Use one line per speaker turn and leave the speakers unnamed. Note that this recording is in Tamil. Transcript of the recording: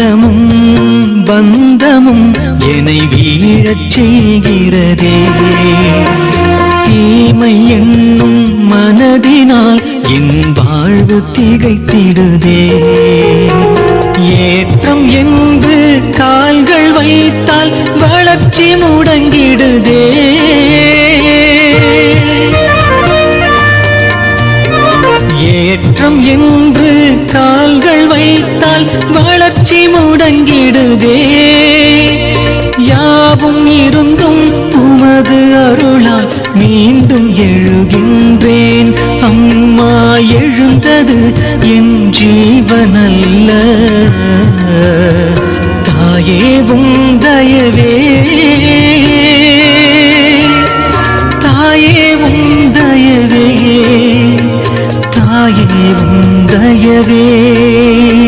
பாசமும் பந்தமும் என்னை வீழச் செய்கிறதே. தீமை என்னும் மனதினால் என் வாழ்வு திகைத்திடுதே. ஏற்றம் என்று கால்கள் வைத்தால் வளர்ச்சி முடங்கிடுதே. ஏற்றம் என்று கால் வளர்ச்சி முடங்கிடுதே. யாவும் இருந்தும் உமது அருளால் மீண்டும் எழுகின்றேன். அம்மா எழுந்தது என் ஜீவனல்ல. தாயேவும் தயவே. தாயேவும் தயவே. தாயேவும் தயவே.